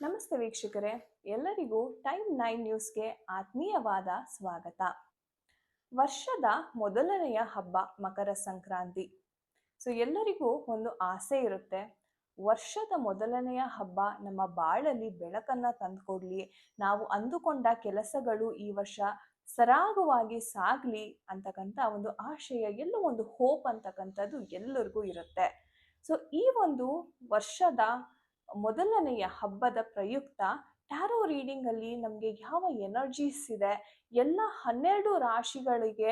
ನಮಸ್ತೆ ವೀಕ್ಷಕರೇ, ಎಲ್ಲರಿಗೂ ಟೈಮ್ ನೈನ್ ನ್ಯೂಸ್ಗೆ ಆತ್ಮೀಯವಾದ ಸ್ವಾಗತ. ವರ್ಷದ ಮೊದಲನೆಯ ಹಬ್ಬ ಮಕರ ಸಂಕ್ರಾಂತಿ. ಸೊ, ಎಲ್ಲರಿಗೂ ಒಂದು ಆಸೆ ಇರುತ್ತೆ. ವರ್ಷದ ಮೊದಲನೆಯ ಹಬ್ಬ ನಮ್ಮ ಬಾಳಲ್ಲಿ ಬೆಳಕನ್ನ ತಂದುಕೊಡ್ಲಿ ನಾವು ಅಂದುಕೊಂಡ ಕೆಲಸಗಳು ಈ ವರ್ಷ ಸರಾಗವಾಗಿ ಸಾಗ್ಲಿ ಅಂತಕ್ಕಂಥ ಒಂದು ಆಶಯ ಎಲ್ಲೋ ಒಂದು ಹೋಪ್ ಅಂತಕ್ಕಂಥದ್ದು ಎಲ್ಲರಿಗೂ ಇರುತ್ತೆ. ಸೊ ಈ ಒಂದು ವರ್ಷದ ಮೊದಲನೆಯ ಹಬ್ಬದ ಪ್ರಯುಕ್ತ ಟ್ಯಾರೋ ರೀಡಿಂಗ್ ಅಲ್ಲಿ ನಮಗೆ ಯಾವ ಎನರ್ಜೀಸ್ ಇದೆ, ಎಲ್ಲ ಹನ್ನೆರಡು ರಾಶಿಗಳಿಗೆ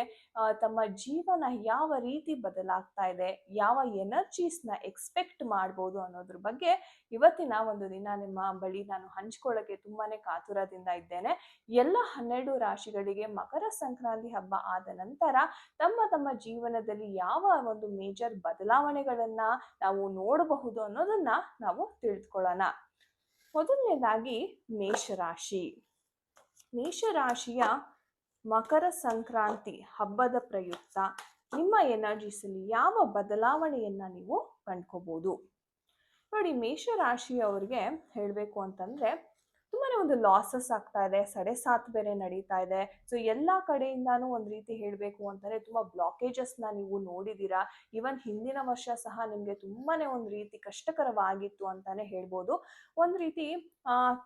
ತಮ್ಮ ಜೀವನ ಯಾವ ರೀತಿ ಬದಲಾಗ್ತಾ ಇದೆ, ಯಾವ ಎನರ್ಜೀಸ್ನ ಎಕ್ಸ್ಪೆಕ್ಟ್ ಮಾಡ್ಬೋದು ಅನ್ನೋದ್ರ ಬಗ್ಗೆ ಇವತ್ತಿನ ಒಂದು ದಿನ ನಿಮ್ಮ ಬಳಿ ನಾನು ಹಂಚ್ಕೊಳ್ಳೋಕೆ ತುಂಬಾನೇ ಕಾತುರದಿಂದ ಇದ್ದೇನೆ. ಎಲ್ಲ ಹನ್ನೆರಡು ರಾಶಿಗಳಿಗೆ ಮಕರ ಸಂಕ್ರಾಂತಿ ಹಬ್ಬ ಆದ ನಂತರ ತಮ್ಮ ತಮ್ಮ ಜೀವನದಲ್ಲಿ ಯಾವ ಒಂದು ಮೇಜರ್ ಬದಲಾವಣೆಗಳನ್ನ ನಾವು ನೋಡಬಹುದು ಅನ್ನೋದನ್ನ ನಾವು ತಿಳಿದುಕೊಳ್ಳೋಣ ಮೊದಲನೇದಾಗಿ ಮೇಷರಾಶಿ. ಮೇಷರಾಶಿಯ ಮಕರ ಸಂಕ್ರಾಂತಿ ಹಬ್ಬದ ಪ್ರಯುಕ್ತ ನಿಮ್ಮ ಎನರ್ಜಿಸಲ್ಲಿ ಯಾವ ಬದಲಾವಣೆಯನ್ನ ನೀವು ಕಂಡ್ಕೋಬಹುದು ನೋಡಿ ಮೇಷರಾಶಿಯವರಿಗೆ ಹೇಳಬೇಕು ಅಂತಂದ್ರೆ ತುಂಬಾನೇ ಒಂದು ಲಾಸಸ್ ಆಗ್ತಾ ಇದೆ, ಸಡೆಸಾತ್ ಬೇರೆ ನಡೀತಾ ಇದೆ. ಸೊ ಎಲ್ಲ ಕಡೆಯಿಂದಾನು ಒಂದು ರೀತಿ ಹೇಳಬೇಕು ಅಂತಂದ್ರೆ ತುಂಬಾ ಬ್ಲಾಕೇಜಸ್ನ ನೀವು ನೋಡಿದೀರಾ. ಇವನ್ ಹಿಂದಿನ ವರ್ಷ ಸಹ ನಿಮಗೆ ತುಂಬಾನೇ ಒಂದು ರೀತಿ ಕಷ್ಟಕರವಾಗಿತ್ತು ಅಂತಾನೆ ಹೇಳ್ಬೋದು. ಒಂದು ರೀತಿ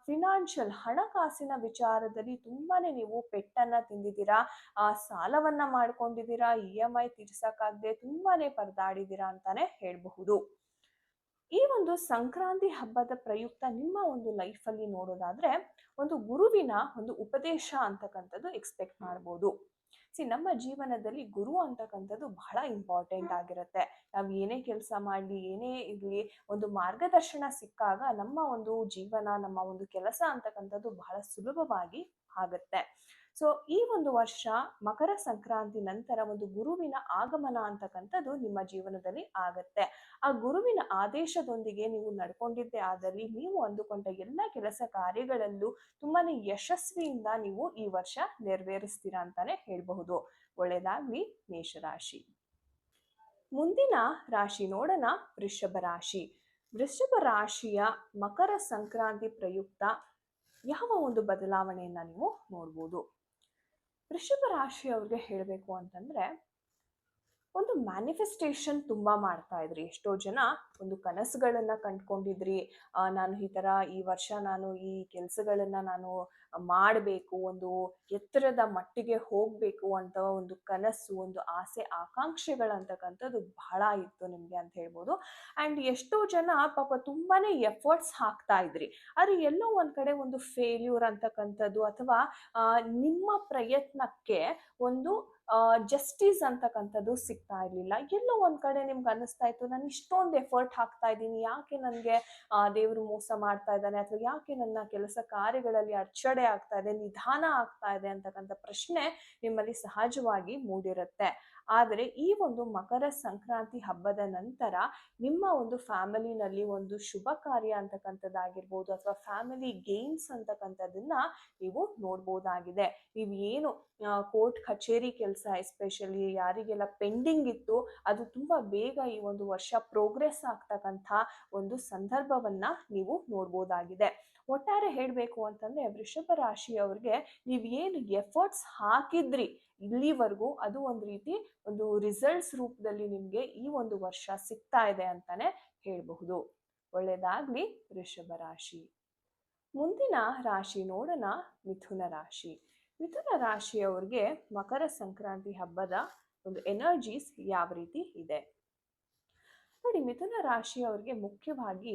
ಫಿನಾನ್ಷಿಯಲ್ ಹಣಕಾಸಿನ ವಿಚಾರದಲ್ಲಿ ತುಂಬಾನೇ ನೀವು ಪೆಟ್ಟನ್ನ ತಿಂದಿದ್ದೀರಾ, ಆ, ಸಾಲವನ್ನ ಮಾಡ್ಕೊಂಡಿದ್ದೀರಾ ಇ ಎಂ ಐ ತೀರ್ಸಕ್ಕಾಗದೆ ತುಂಬಾನೇ ಪರದಾಡಿದ್ದೀರಾ ಅಂತಾನೆ ಹೇಳಬಹುದು. ಈ ಒಂದು ಸಂಕ್ರಾಂತಿ ಹಬ್ಬದ ಪ್ರಯುಕ್ತ ನಿಮ್ಮ ಒಂದು ಲೈಫಲ್ಲಿ ನೋಡೋದಾದ್ರೆ, ಒಂದು ಗುರುವಿನ ಒಂದು ಉಪದೇಶ ಅಂತಕ್ಕಂಥದ್ದು ಎಕ್ಸ್ಪೆಕ್ಟ್ ಮಾಡ್ಬೋದು. ಸಿ ನಮ್ಮ ಜೀವನದಲ್ಲಿ ಗುರು ಅಂತಕ್ಕಂಥದ್ದು ಬಹಳ ಇಂಪಾರ್ಟೆಂಟ್ ಆಗಿರುತ್ತೆ. ನಾವು ಏನೇ ಕೆಲಸ ಮಾಡಲಿ, ಏನೇ ಇರಲಿ, ಒಂದು ಮಾರ್ಗದರ್ಶನ ಸಿಕ್ಕಾಗ ನಮ್ಮ ಒಂದು ಜೀವನ, ನಮ್ಮ ಒಂದು ಕೆಲಸ ಅಂತಕ್ಕಂಥದ್ದು ಬಹಳ ಸುಲಭವಾಗಿ ಆಗುತ್ತೆ. ಸೊ ಈ ಒಂದು ವರ್ಷ ಮಕರ ಸಂಕ್ರಾಂತಿ ನಂತರ ಒಂದು ಗುರುವಿನ ಆಗಮನ ಅಂತಕ್ಕಂಥದ್ದು ನಿಮ್ಮ ಜೀವನದಲ್ಲಿ ಆಗತ್ತೆ. ಆ ಗುರುವಿನ ಆದೇಶದೊಂದಿಗೆ ನೀವು ನಡ್ಕೊಂಡಿದ್ದೆ ಆದಲ್ಲಿ ನೀವು ಅಂದುಕೊಂಡ ಎಲ್ಲ ಕೆಲಸ ಕಾರ್ಯಗಳಲ್ಲೂ ತುಂಬಾನೇ ಯಶಸ್ವಿಯಿಂದ ನೀವು ಈ ವರ್ಷ ನೆರವೇರಿಸ್ತೀರಾ ಅಂತಾನೆ ಹೇಳಬಹುದು. ಒಳ್ಳೆಯದಾಗ್ಲಿ ಮೇಷರಾಶಿ. ಮುಂದಿನ ರಾಶಿ ನೋಡೋಣ, ವೃಷಭ ರಾಶಿ. ವೃಷಭ ರಾಶಿಯ ಮಕರ ಸಂಕ್ರಾಂತಿ ಪ್ರಯುಕ್ತ ಯಾವ ಒಂದು ಬದಲಾವಣೆಯನ್ನು ನೀವು ನೋಡ್ಬೋದು. ವೃಷಭ ರಾಶಿಯವ್ರಿಗೆ ಹೇಳಬೇಕು ಅಂತಂದ್ರೆ ಒಂದು ಮ್ಯಾನಿಫೆಸ್ಟೇಷನ್ ತುಂಬಾ ಮಾಡ್ತಾ ಇದ್ರಿ. ಎಷ್ಟೋ ಜನ ಒಂದು ಕನಸುಗಳನ್ನ ಕಂಡ್ಕೊಂಡಿದ್ರಿ. ನಾನು ಈ ತರ ಈ ವರ್ಷ ನಾನು ಈ ಕೆಲಸಗಳನ್ನ ನಾನು ಮಾಡಬೇಕು, ಒಂದು ಎತ್ತರದ ಮಟ್ಟಿಗೆ ಹೋಗಬೇಕು ಅಂತ ಒಂದು ಕನಸು, ಒಂದು ಆಸೆ ಆಕಾಂಕ್ಷೆಗಳಂತಕ್ಕಂಥದ್ದು ಬಹಳ ಇತ್ತು ನಿಮಗೆ ಅಂತ ಹೇಳ್ಬೋದು. ಅಂಡ್ ಎಷ್ಟೋ ಜನ ಪಾಪ ತುಂಬಾನೇ ಎಫರ್ಟ್ಸ್ ಹಾಕ್ತಾ ಇದ್ರಿ. ಆದ್ರೆ ಎಲ್ಲೋ ಒಂದು ಕಡೆ ಒಂದು ಫೇಲ್ಯೂರ್ ಅಂತಕ್ಕಂಥದ್ದು ಅಥವಾ ನಿಮ್ಮ ಪ್ರಯತ್ನಕ್ಕೆ ಒಂದು ಜಸ್ಟಿಸ್ ಅಂತಕ್ಕಂಥದ್ದು ಸಿಗ್ತಾ ಇರಲಿಲ್ಲ. ಎಲ್ಲೋ ಒಂದು ಕಡೆ ನಿಮ್ಗೆ ಅನ್ನಿಸ್ತಾ ಇತ್ತು, ನಾನು ಇಷ್ಟೊಂದು ಎಫರ್ಟ್ ಹಾಕ್ತಾ ಇದ್ದೀನಿ, ಯಾಕೆ ನನಗೆ ದೇವರು ಮೋಸ ಮಾಡ್ತಾ ಇದ್ದಾನೆ, ಅಥವಾ ಯಾಕೆ ನನ್ನ ಕೆಲಸ ಕಾರ್ಯಗಳಲ್ಲಿ ಅಡಚಣೆ ಆಗ್ತಾ ಇದೆ, ನಿಧಾನ ಆಗ್ತಾ ಇದೆ? ಅಂತಕ್ಕಂಥ ಪ್ರಶ್ನೆ ನಿಮ್ಮಲ್ಲಿ ಸಹಜವಾಗಿ ಮೂಡಿರುತ್ತೆ. ಆದರೆ, ಈ ಒಂದು ಮಕರ ಸಂಕ್ರಾಂತಿ ಹಬ್ಬದ ನಂತರ ನಿಮ್ಮ ಒಂದು ಫ್ಯಾಮಿಲಿನಲ್ಲಿ ಒಂದು ಶುಭ ಕಾರ್ಯ ಅಂತಕ್ಕಂಥದ್ದಾಗಿರ್ಬೋದು, ಅಥವಾ ಫ್ಯಾಮಿಲಿ ಗೇಮ್ಸ್ ಅಂತಕ್ಕಂಥದ್ದನ್ನ ನೀವು ನೋಡ್ಬೋದಾಗಿದೆ. ನೀವು ಏನು ಕೋರ್ಟ್ ಕಚೇರಿ ಕೆಲಸ ಎಸ್ಪೆಷಲಿ ಯಾರಿಗೆಲ್ಲ ಪೆಂಡಿಂಗ್ ಇತ್ತು, ಅದು ತುಂಬ ಬೇಗ ಈ ಒಂದು ವರ್ಷ ಪ್ರೋಗ್ರೆಸ್ ಆಗ್ತಕ್ಕಂಥ ಒಂದು ಸಂದರ್ಭವನ್ನು ನೀವು ನೋಡ್ಬೋದಾಗಿದೆ. ಒಟ್ಟಾರೆ ಹೇಳಬೇಕು ಅಂತಂದರೆ ವೃಷಭ ರಾಶಿಯವ್ರಿಗೆ ನೀವು ಏನು ಎಫರ್ಟ್ಸ್ ಹಾಕಿದ್ರಿ ಇಲ್ಲಿವರೆಗೂ, ಅದು ಒಂದು ರೀತಿ ಒಂದು ರಿಸಲ್ಟ್ಸ್ ರೂಪದಲ್ಲಿ ನಿಮಗೆ ಈ ಒಂದು ವರ್ಷ ಸಿಗ್ತಾ ಇದೆ ಅಂತಾನೆ ಹೇಳಬಹುದು. ಒಳ್ಳೆಯದಾಗ್ಲಿ ವೃಷಭ ರಾಶಿ. ಮುಂದಿನ ರಾಶಿ ನೋಡೋಣ, ಮಿಥುನ ರಾಶಿ. ಮಿಥುನ ರಾಶಿಯವ್ರಿಗೆ ಮಕರ ಸಂಕ್ರಾಂತಿ ಹಬ್ಬದ ಒಂದು ಎನರ್ಜೀಸ್ ಯಾವ ರೀತಿ ಇದೆ? ನೋಡಿ, ಮಿಥುನ ರಾಶಿಯವ್ರಿಗೆ ಮುಖ್ಯವಾಗಿ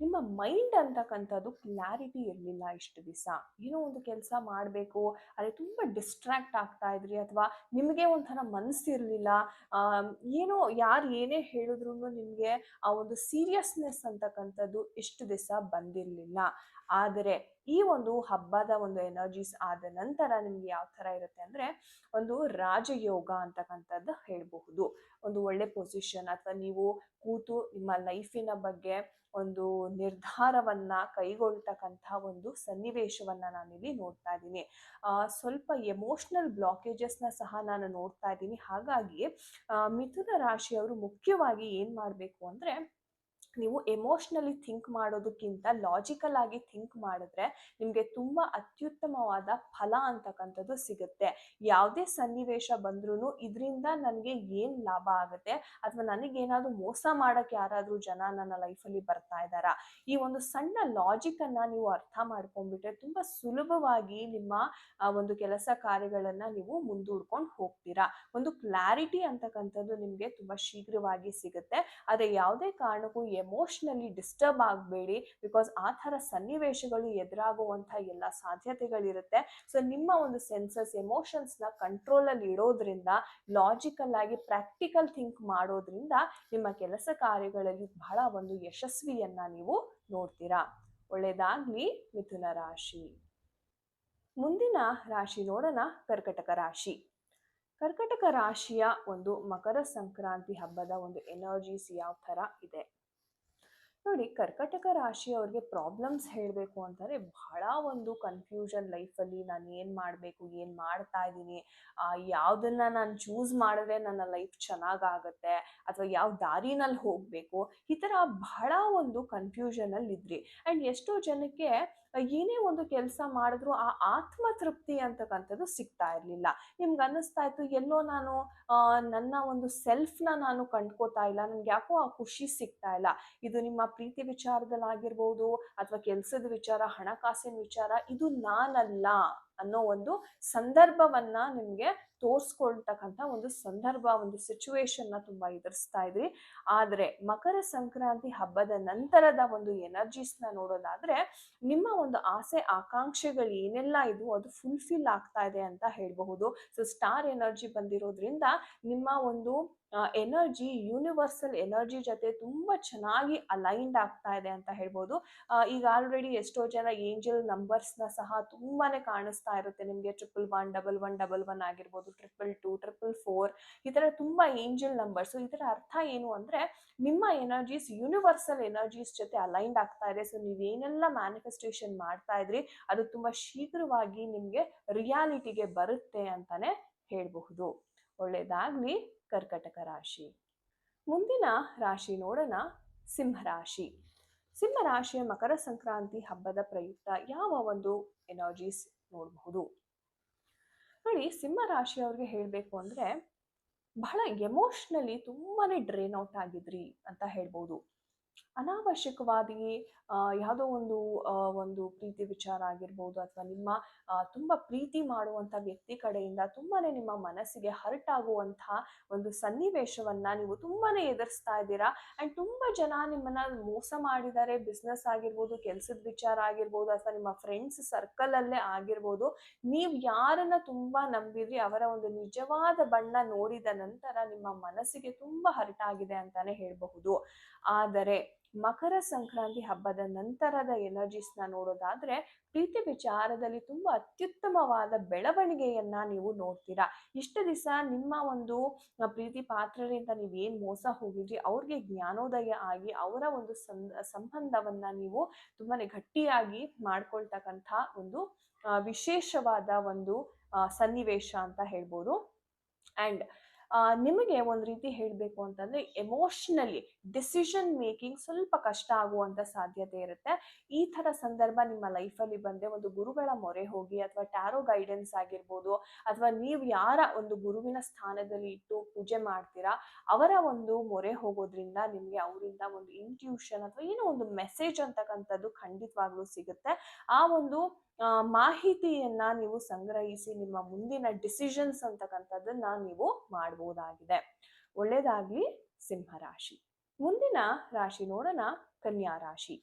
ನಿಮ್ಮ ಮೈಂಡ್ ಅಂತಕ್ಕಂಥದ್ದು ಕ್ಲಾರಿಟಿ ಇರಲಿಲ್ಲ ಇಷ್ಟು ದಿವಸ. ಏನೋ ಒಂದು ಕೆಲಸ ಮಾಡಬೇಕು ಅಲ್ಲಿ ತುಂಬ ಡಿಸ್ಟ್ರಾಕ್ಟ್ ಆಗ್ತಾ ಇದ್ರಿ ಅಥವಾ ನಿಮಗೆ ಒಂಥರ ಮನಸ್ಸಿರಲಿಲ್ಲ ಏನೋ ಯಾರು ಏನೇ ಹೇಳಿದ್ರು ನಿಮಗೆ ಆ ಒಂದು ಸೀರಿಯಸ್ನೆಸ್ ಅಂತಕ್ಕಂಥದ್ದು ಇಷ್ಟು ದಿವಸ ಬಂದಿರಲಿಲ್ಲ. ಆದರೆ ಈ ಒಂದು ಹಬ್ಬದ ಒಂದು ಎನರ್ಜೀಸ್ ಆದ ನಂತರ ನಿಮ್ಗೆ ಯಾವ ಥರ ಇರುತ್ತೆ ಅಂದರೆ ಒಂದು ರಾಜಯೋಗ ಅಂತಕ್ಕಂಥದ್ದು ಹೇಳಬಹುದು. ಒಂದು ಒಳ್ಳೆ ಪೊಸಿಷನ್ ಅಥವಾ ನೀವು ಕೂತು ನಿಮ್ಮ ಲೈಫಿನ ಬಗ್ಗೆ ಒಂದು ನಿರ್ಧಾರವನ್ನ ಕೈಗೊಳ್ತಕ್ಕಂಥ ಒಂದು ಸನ್ನಿವೇಶವನ್ನ ನಾನಿಲ್ಲಿ ನೋಡ್ತಾ ಇದ್ದೀನಿ. ಸ್ವಲ್ಪ ಎಮೋಷ್ನಲ್ ಬ್ಲಾಕೇಜಸ್ನ ಸಹ ನಾನು ನೋಡ್ತಾ ಇದ್ದೀನಿ. ಹಾಗಾಗಿ ಮಿಥುನ ರಾಶಿಯವರು ಮುಖ್ಯವಾಗಿ ಏನು ಮಾಡಬೇಕು ಅಂದ್ರೆ ನೀವು ಎಮೋಷ್ನಲಿ ಥಿಂಕ್ ಮಾಡೋದಕ್ಕಿಂತ ಲಾಜಿಕಲ್ ಆಗಿ ಥಿಂಕ್ ಮಾಡಿದ್ರೆ ನಿಮಗೆ ತುಂಬ ಅತ್ಯುತ್ತಮವಾದ ಫಲ ಅಂತಕ್ಕಂಥದ್ದು ಸಿಗುತ್ತೆ. ಯಾವುದೇ ಸನ್ನಿವೇಶ ಬಂದ್ರೂ ಇದರಿಂದ ನನಗೆ ಏನು ಲಾಭ ಆಗುತ್ತೆ ಅಥವಾ ನನಗೇನಾದರೂ ಮೋಸ ಮಾಡೋಕ್ಕೆ ಯಾರಾದರೂ ಜನ ನನ್ನ ಲೈಫಲ್ಲಿ ಬರ್ತಾ ಇದ್ದಾರಾ? ಈ ಒಂದು ಸಣ್ಣ ಲಾಜಿಕನ್ನು ನೀವು ಅರ್ಥ ಮಾಡ್ಕೊಂಡ್ಬಿಟ್ರೆ ತುಂಬ ಸುಲಭವಾಗಿ ನಿಮ್ಮ ಒಂದು ಕೆಲಸ ಕಾರ್ಯಗಳನ್ನು ನೀವು ಮುಂದೂಡ್ಕೊಂಡು ಹೋಗ್ತೀರಾ? ಒಂದು ಕ್ಲಾರಿಟಿ ಅಂತಕ್ಕಂಥದ್ದು ನಿಮಗೆ ತುಂಬ ಶೀಘ್ರವಾಗಿ ಸಿಗುತ್ತೆ. ಆದರೆ ಯಾವುದೇ ಕಾರಣಕ್ಕೂ ಎಮೋಷ್ನಲಿ ಡಿಸ್ಟರ್ಬ್ ಆಗಬೇಡಿ ಬಿಕಾಸ್ ಆ ಥರ ಸನ್ನಿವೇಶಗಳು ಎದುರಾಗುವಂಥ ಎಲ್ಲ ಸಾಧ್ಯತೆಗಳಿರುತ್ತೆ. ಸೊ ನಿಮ್ಮ ಒಂದು ಸೆನ್ಸಸ್ ಎಮೋಷನ್ಸ್ನ ಕಂಟ್ರೋಲಲ್ಲಿ ಇಡೋದ್ರಿಂದ ಲಾಜಿಕಲ್ ಆಗಿ ಪ್ರಾಕ್ಟಿಕಲ್ ಥಿಂಕ್ ಮಾಡೋದ್ರಿಂದ ನಿಮ್ಮ ಕೆಲಸ ಕಾರ್ಯಗಳಲ್ಲಿ ಬಹಳ ಒಂದು ಯಶಸ್ವಿಯನ್ನ ನೀವು ನೋಡ್ತೀರಾ. ಒಳ್ಳೆಯದಾಗ್ಲಿ ಮಿಥುನ ರಾಶಿ. ಮುಂದಿನ ರಾಶಿ ನೋಡೋಣ, ಕರ್ಕಟಕ ರಾಶಿ. ಕರ್ಕಟಕ ರಾಶಿಯ ಒಂದು ಮಕರ ಸಂಕ್ರಾಂತಿ ಹಬ್ಬದ ಒಂದು ಎನರ್ಜೀಸ್ ಯಾವ ಥರ ಇದೆ? ನೋಡಿ ಕರ್ಕಟಕ ರಾಶಿಯವ್ರಿಗೆ ಪ್ರಾಬ್ಲಮ್ಸ್ ಹೇಳಬೇಕು ಅಂತಂದರೆ ಬಹಳ ಒಂದು ಕನ್ಫ್ಯೂಷನ್ ಲೈಫಲ್ಲಿ ನಾನು ಏನು ಮಾಡಬೇಕು, ಏನು ಮಾಡ್ತಾ ಇದ್ದೀನಿ ಯಾವುದನ್ನ ನಾನು ಚೂಸ್ ಮಾಡಿದ್ರೆ ನನ್ನ ಲೈಫ್ ಚೆನ್ನಾಗಾಗತ್ತೆ, ಅಥವಾ ಯಾವ ದಾರಿನಲ್ಲಿ ಹೋಗಬೇಕು, ಈ ಥರ ಬಹಳ ಒಂದು ಕನ್ಫ್ಯೂಷನಲ್ಲಿ ಇದ್ರಿ ಆ್ಯಂಡ್ ಎಷ್ಟೋ ಜನಕ್ಕೆ ಏನೇ ಒಂದು ಕೆಲಸ ಮಾಡಿದ್ರು ಆ ಆತ್ಮ ತೃಪ್ತಿ ಅಂತಕ್ಕಂಥದ್ದು ಸಿಗ್ತಾ ಇರಲಿಲ್ಲ. ನಿಮ್ಗೆ ಅನ್ನಿಸ್ತಾ ಇತ್ತು, ಎಲ್ಲೋ ನಾನು ನನ್ನ ಒಂದು ಸೆಲ್ಫ್ನ ನಾನು ಕಂಡ್ಕೋತಾ ಇಲ್ಲ, ನನಗೆ ಯಾಕೋ ಆ ಖುಷಿ ಸಿಗ್ತಾ ಇಲ್ಲ. ಇದು ನಿಮ್ಮ ಪ್ರೀತಿ ವಿಚಾರದಲ್ಲಾಗಿರ್ಬೋದು, ಅಥವಾ ಕೆಲಸದ ವಿಚಾರ, ಹಣಕಾಸಿನ ವಿಚಾರ, ಇದು ನಾನಲ್ಲ ಅನ್ನೋ ಒಂದು ಸಂದರ್ಭವನ್ನ ನಿಮಗೆ ತೋರಿಸ್ಕೊಳ್ತಕ್ಕಂಥ ಒಂದು ಸಂದರ್ಭ, ಒಂದು ಸಿಚುವೇಶನ್ನ ತುಂಬಾ ಎದುರಿಸ್ತಾ ಇದ್ರಿ. ಆದರೆ ಮಕರ ಸಂಕ್ರಾಂತಿ ಹಬ್ಬದ ನಂತರದ ಒಂದು ಎನರ್ಜೀಸ್ನ ನೋಡೋದಾದ್ರೆ, ನಿಮ್ಮ ಒಂದು ಆಸೆ, ಆಕಾಂಕ್ಷೆಗಳು ಏನೆಲ್ಲ ಇದ್ವು ಅದು ಫುಲ್ಫಿಲ್ ಆಗ್ತಾ ಇದೆ ಅಂತ ಹೇಳಬಹುದು. ಸೊ ಸ್ಟಾರ್ ಎನರ್ಜಿ ಬಂದಿರೋದ್ರಿಂದ ನಿಮ್ಮ ಒಂದು ಎನರ್ಜಿ ಯೂನಿವರ್ಸಲ್ ಎನರ್ಜಿ ಜೊತೆ ತುಂಬ ಚೆನ್ನಾಗಿ ಅಲೈನ್ಡ್ ಆಗ್ತಾ ಇದೆ ಅಂತ ಹೇಳ್ಬೋದು ಈಗ ಆಲ್ರೆಡಿ ಎಷ್ಟೋ ಜನ ಏಂಜಲ್ ನಂಬರ್ಸ್ನ ಸಹ ತುಂಬಾನೇ ಕಾಣಿಸ್ತಾ ಇರುತ್ತೆ. ನಿಮಗೆ triple one double one double one ಆಗಿರ್ಬೋದು. ಟ್ರಿಪಲ್ ಟು ಟ್ರಿಪಲ್ ಫೋರ್ ಈ ಥರ ತುಂಬ ಏಂಜಲ್ ನಂಬರ್ಸ್ ಇದರ ಅರ್ಥ ಏನು ಅಂದರೆ ನಿಮ್ಮ ಎನರ್ಜೀಸ್ ಯೂನಿವರ್ಸಲ್ ಎನರ್ಜೀಸ್ ಜೊತೆ ಅಲೈನ್ಡ್ ಆಗ್ತಾ ಇದೆ. ಸೊ ನೀವೇನೆಲ್ಲ ಮ್ಯಾನಿಫೆಸ್ಟೇಷನ್ ಮಾಡ್ತಾ ಇದ್ರಿ, ಅದು ತುಂಬ ಶೀಘ್ರವಾಗಿ ನಿಮಗೆ ರಿಯಾಲಿಟಿಗೆ ಬರುತ್ತೆ ಅಂತಾನೆ ಹೇಳಬಹುದು. ಒಳ್ಳೆಯದಾಗ್ಲಿ ಕರ್ಕಟಕ ರಾಶಿ. ಮುಂದಿನ ರಾಶಿ ನೋಡೋಣ ಸಿಂಹರಾಶಿ ಸಿಂಹರಾಶಿಯ ಮಕರ ಸಂಕ್ರಾಂತಿ ಹಬ್ಬದ ಪ್ರಯುಕ್ತ ಯಾವ ಒಂದು ಎನರ್ಜೀಸ್ ನೋಡಬಹುದು? ನೋಡಿ ಸಿಂಹ ರಾಶಿಯವ್ರಿಗೆ ಹೇಳಬೇಕು ಅಂದರೆ ಬಹಳ ಎಮೋಷ್ನಲಿ ತುಂಬಾ ಡ್ರೈನ್ ಔಟ್ ಆಗಿದ್ರಿ ಅಂತ ಹೇಳ್ಬೋದು. ಅನಾವಶ್ಯಕವಾಗಿ ಯಾವುದೋ ಒಂದು ಒಂದು ಪ್ರೀತಿ ವಿಚಾರ ಆಗಿರ್ಬೋದು ಅಥವಾ ನಿಮ್ಮ ತುಂಬ ಪ್ರೀತಿ ಮಾಡುವಂಥ ವ್ಯಕ್ತಿ ಕಡೆಯಿಂದ ತುಂಬಾ ನಿಮ್ಮ ಮನಸ್ಸಿಗೆ ಹರ್ಟ್ ಆಗುವಂಥ ಒಂದು ಸನ್ನಿವೇಶವನ್ನು ನೀವು ತುಂಬಾ ಎದುರಿಸ್ತಾ ಇದ್ದೀರಾ? ಆ್ಯಂಡ್ ತುಂಬ ಜನ ನಿಮ್ಮನ್ನು ಮೋಸ ಮಾಡಿದ್ದಾರೆ. ಬಿಸ್ನೆಸ್ ಆಗಿರ್ಬೋದು, ಕೆಲಸದ ವಿಚಾರ ಆಗಿರ್ಬೋದು ಅಥವಾ ನಿಮ್ಮ ಫ್ರೆಂಡ್ಸ್ ಸರ್ಕಲಲ್ಲೇ ಆಗಿರ್ಬೋದು. ನೀವು ಯಾರನ್ನ ತುಂಬ ನಂಬಿದ್ರಿ, ಅವರ ಒಂದು ನಿಜವಾದ ಬಣ್ಣ ನೋಡಿದ ನಂತರ ನಿಮ್ಮ ಮನಸ್ಸಿಗೆ ತುಂಬ ಹರ್ಟ್ ಆಗಿದೆ ಅಂತಾನೆ ಹೇಳಬಹುದು. ಆದರೆ ಮಕರ ಸಂಕ್ರಾಂತಿ ಹಬ್ಬದ ನಂತರದ ಎನರ್ಜೀಸ್ನ ನೋಡೋದಾದ್ರೆ ಪ್ರೀತಿ ವಿಚಾರದಲ್ಲಿ ತುಂಬಾ ಅತ್ಯುತ್ತಮವಾದ ಬೆಳವಣಿಗೆಯನ್ನ ನೀವು ನೋಡ್ತೀರಾ. ಇಷ್ಟು ದಿವಸ ನಿಮ್ಮ ಒಂದು ಪ್ರೀತಿ ಪಾತ್ರರಿಂದ ನೀವೇನ್ ಮೋಸ ಹೋಗಿದ್ರಿ, ಅವ್ರಿಗೆ ಜ್ಞಾನೋದಯ ಆಗಿ ಅವರ ಒಂದು ಸಂಬಂಧವನ್ನ ನೀವು ತುಂಬಾನೇ ಗಟ್ಟಿಯಾಗಿ ಮಾಡ್ಕೊಳ್ತಕ್ಕಂಥ ಒಂದು ವಿಶೇಷವಾದ ಒಂದು ಸನ್ನಿವೇಶ ಅಂತ ಹೇಳ್ಬೋದು. ಆ್ಯಂಡ್ ನಿಮಗೆ ಒಂದು ರೀತಿ ಹೇಳಬೇಕು ಅಂತಂದ್ರೆ ಎಮೋಷ್ನಲಿ ಡಿಸಿಷನ್ ಮೇಕಿಂಗ್ ಸ್ವಲ್ಪ ಕಷ್ಟ ಆಗುವಂಥ ಸಾಧ್ಯತೆ ಇರುತ್ತೆ. ಈ ಥರ ಸಂದರ್ಭ ನಿಮ್ಮ ಲೈಫಲ್ಲಿ ಬಂದೆ ಒಂದು ಗುರುಗಳ ಮೊರೆ ಹೋಗಿ ಅಥವಾ ಟ್ಯಾರೋ ಗೈಡೆನ್ಸ್ ಆಗಿರ್ಬೋದು, ಅಥವಾ ನೀವು ಯಾರ ಒಂದು ಗುರುವಿನ ಸ್ಥಾನದಲ್ಲಿ ಇಟ್ಟು ಪೂಜೆ ಮಾಡ್ತೀರಾ, ಅವರ ಒಂದು ಮೊರೆ ಹೋಗೋದ್ರಿಂದ ನಿಮಗೆ ಅವರಿಂದ ಒಂದು ಇಂಟ್ಯೂಷನ್ ಅಥವಾ ಏನೋ ಒಂದು ಮೆಸೇಜ್ ಅಂತಕ್ಕಂಥದ್ದು ಖಂಡಿತವಾಗ್ಲೂ ಸಿಗುತ್ತೆ. ಆ ಒಂದು ಮಾಹಿತಿಯನ್ನ ನೀವು ಸಂಗ್ರಹಿಸಿ ನಿಮ್ಮ ಮುಂದಿನ ಡಿಸಿಷನ್ಸ್ ಅಂತಕ್ಕಂಥದ್ದನ್ನ ನೀವು ಮಾಡಬಹುದಾಗಿದೆ ಒಳ್ಳೇದಾಗ್ಲಿ ಸಿಂಹರಾಶಿ ಮುಂದಿನ ರಾಶಿ ನೋಡೋಣ, ಕನ್ಯಾ ರಾಶಿ.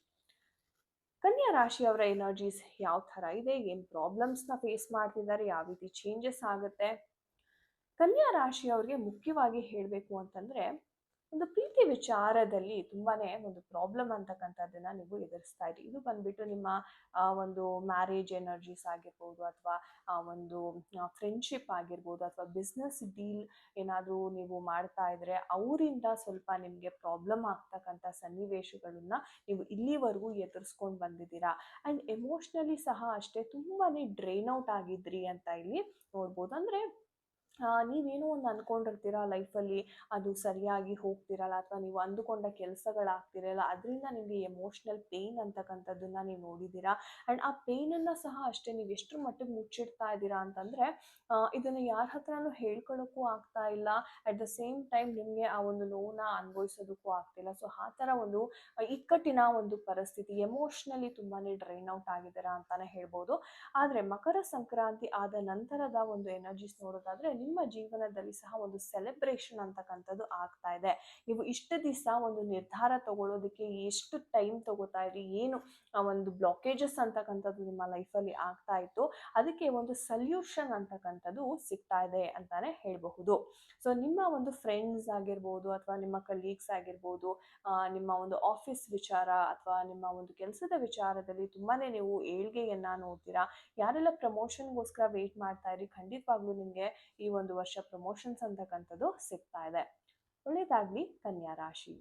ಕನ್ಯಾ ರಾಶಿಯವರ ಎನರ್ಜೀಸ್ ಯಾವ ಥರ ಇದೆ? ಏನು ಪ್ರಾಬ್ಲಮ್ಸ್ನ ಫೇಸ್ ಮಾಡ್ತಿದ್ದಾರೆ? ಯಾವ ರೀತಿ ಚೇಂಜಸ್ ಆಗುತ್ತೆ? ಕನ್ಯಾ ರಾಶಿಯವ್ರಿಗೆ ಮುಖ್ಯವಾಗಿ ಹೇಳಬೇಕು ಅಂತಂದ್ರೆ ಒಂದು ಪ್ರೀತಿ ವಿಚಾರದಲ್ಲಿ ತುಂಬಾನೇ ಒಂದು ಪ್ರಾಬ್ಲಮ್ ಅಂತಕ್ಕಂಥದ್ದನ್ನ ನೀವು ಎದುರಿಸ್ತಾ ಇದ್ದೀರಿ ಇದು ಬಂದ್ಬಿಟ್ಟು ನಿಮ್ಮ ಒಂದು ಮ್ಯಾರೇಜ್ ಎನರ್ಜೀಸ್ ಆಗಿರ್ಬೋದು ಅಥವಾ ಒಂದು ಫ್ರೆಂಡ್ಶಿಪ್ ಆಗಿರ್ಬೋದು ಅಥವಾ ಬಿಸ್ನೆಸ್ ಡೀಲ್ ಏನಾದರೂ ನೀವು ಮಾಡ್ತಾ ಇದ್ರೆ ಅವರಿಂದ ಸ್ವಲ್ಪ ನಿಮಗೆ ಪ್ರಾಬ್ಲಮ್ ಆಗ್ತಕ್ಕಂಥ ಸನ್ನಿವೇಶಗಳನ್ನ ನೀವು ಇಲ್ಲಿವರೆಗೂ ಎದುರಿಸ್ಕೊಂಡು ಬಂದಿದ್ದೀರಾ? ಆ್ಯಂಡ್ ಎಮೋಷ್ನಲಿ ಸಹ ಅಷ್ಟೇ ತುಂಬಾನೇ ಡ್ರೈನ್ ಔಟ್ ಆಗಿದ್ರಿ ಅಂತ ಇಲ್ಲಿ ನೋಡ್ಬೋದು. ಅಂದರೆ ನೀವೇನೋ ಒಂದು ಅನ್ಕೊಂಡಿರ್ತೀರ ಲೈಫಲ್ಲಿ? ಅದು ಸರಿಯಾಗಿ ಹೋಗ್ತಿರಲ್ಲ ಅಥವಾ ನೀವು ಅಂದುಕೊಂಡ ಕೆಲಸಗಳಾಗ್ತಿರಲ್ಲ, ಅದರಿಂದ ನಿಮಗೆ ಎಮೋಷ್ನಲ್ ಪೇಯ್ನ್ ಅಂತಕ್ಕಂಥದ್ದನ್ನು ನೀವು ನೋಡಿದ್ದೀರಾ ಆ್ಯಂಡ್ ಆ ಪೇಯ್ನನ್ನು ಸಹ ಅಷ್ಟೇ ನೀವು ಎಷ್ಟರ ಮಟ್ಟಿಗೆ ಮುಚ್ಚಿಡ್ತಾ ಇದ್ದೀರಾ ಅಂತಂದರೆ ಇದನ್ನು ಯಾರ ಹತ್ರನೂ ಹೇಳ್ಕೊಳ್ಳೋಕ್ಕೂ ಆಗ್ತಾ ಇಲ್ಲ. ಅಟ್ ದ ಸೇಮ್ ಟೈಮ್ ನಿಮಗೆ ಆ ಒಂದು ನೋವನ್ನ ಅನುಭವಿಸೋದಕ್ಕೂ ಆಗ್ತಿಲ್ಲ ಸೊ ಆ ಥರ ಒಂದು ಇಕ್ಕಟ್ಟಿನ ಒಂದು ಪರಿಸ್ಥಿತಿ ಎಮೋಷ್ನಲಿ ತುಂಬಾ ಡ್ರೈನ್ ಔಟ್ ಆಗಿದ್ದೀರಾ ಅಂತಲೇ ಹೇಳ್ಬೋದು. ಆದರೆ ಮಕರ ಸಂಕ್ರಾಂತಿ ಆದ ನಂತರದ ಒಂದು ಎನರ್ಜಿಸ್ ನೋಡೋದಾದ್ರೆ ನಿಮ್ಮ ಜೀವನದಲ್ಲಿ ಸಹ ಒಂದು ಸೆಲೆಬ್ರೇಷನ್ ಅಂತಕ್ಕಂಥದ್ದು ಆಗ್ತಾ ಇದೆ. ನೀವು ಇಷ್ಟು ದಿವಸ ಒಂದು ನಿರ್ಧಾರ ತಗೊಳ್ಳೋದಕ್ಕೆ ಎಷ್ಟು ಟೈಮ್ ತಗೋತಾ ಇದ್ರಿ? ಏನು ಆ ಒಂದು ಬ್ಲಾಕೇಜಸ್ ಅಂತಕ್ಕಂಥದ್ದು ನಿಮ್ಮ ಲೈಫಲ್ಲಿ ಆಗ್ತಾ ಇತ್ತು? ಅದಕ್ಕೆ ಒಂದು ಸಲ್ಯೂಷನ್ ಅಂತಕ್ಕಂಥದ್ದು ಸಿಗ್ತಾ ಇದೆ ಅಂತಾನೆ ಹೇಳಬಹುದು. ಸೊ ನಿಮ್ಮ ಒಂದು ಫ್ರೆಂಡ್ಸ್ ಆಗಿರ್ಬೋದು ಅಥವಾ ನಿಮ್ಮ ಕಲೀಗ್ಸ್ ಆಗಿರ್ಬೋದು ನಿಮ್ಮ ಒಂದು ಆಫೀಸ್ ವಿಚಾರ ಅಥವಾ ನಿಮ್ಮ ಒಂದು ಕೆಲಸದ ವಿಚಾರದಲ್ಲಿ ತುಂಬಾನೇ ನೀವು ಏಳ್ಗೆಯನ್ನ ನೋಡ್ತೀರಾ? ಯಾರೆಲ್ಲ ಪ್ರಮೋಷನ್ಗೋಸ್ಕರ ವೇಟ್ ಮಾಡ್ತಾ ಇರಿ ಖಂಡಿತವಾಗ್ಲೂ ನಿಮಗೆ ಈ ಒಂದು ವರ್ಷ ಪ್ರಮೋಷನ್ಸ್ ಅಂತಕ್ಕಂಥದ್ದು ಸಿಗ್ತಾ ಇದೆ. ಒಳ್ಳೇದಾಗ್ಲಿ ಕನ್ಯಾ ರಾಶಿ.